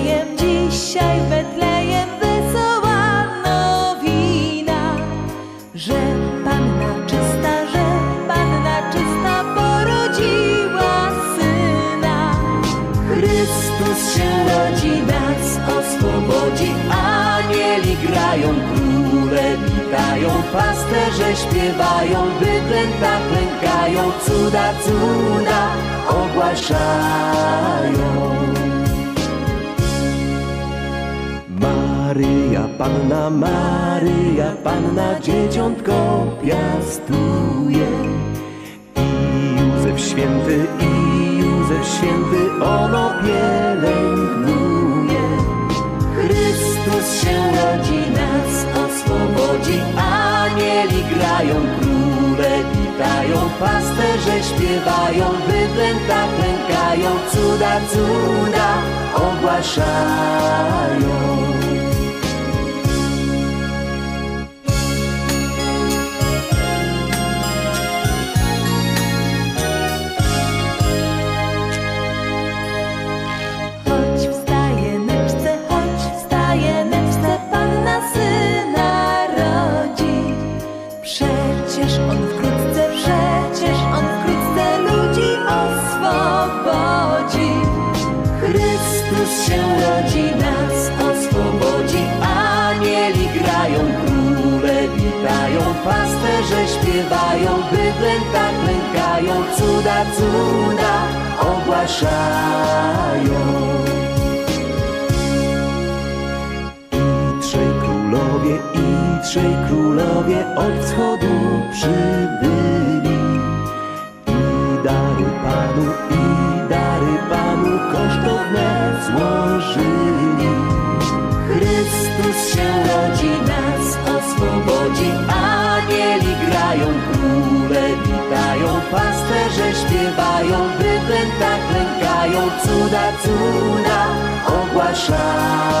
Betlejem, dzisiaj Betlejem wesoła nowina, że Panna czysta, że Panna czysta porodziła Syna. Chrystus się rodzi, nas oswobodzi, anieli grają, króle witają, pasterze śpiewają, wyklęta klękają, cuda, cuda ogłaszają. Maryja, Panna Maryja, Panna dzieciątko piastuje. I Józef święty, i Józef święty, ono pielęgnuje. Chrystus się rodzi, nas oswobodzi, anieli grają, króle witają, pasterze śpiewają, bydlęta klękają, cuda, cuda ogłaszają. Przecież on wkrótce, przecież on wkrótce ludzi oswobodzi. Chrystus się rodzi, nas oswobodzi, anieli grają, króle witają, pasterze śpiewają, bydlęta klękają, cuda, cuda ogłaszają. Trzej królowie od wschodu przybyli. I dary Panu, i dary Panu kosztowne złożyli. Chrystus się rodzi, nas oswobodzi, anieli grają, króle witają, pasterze śpiewają, bydlęta klękają, cuda, cuda ogłaszają.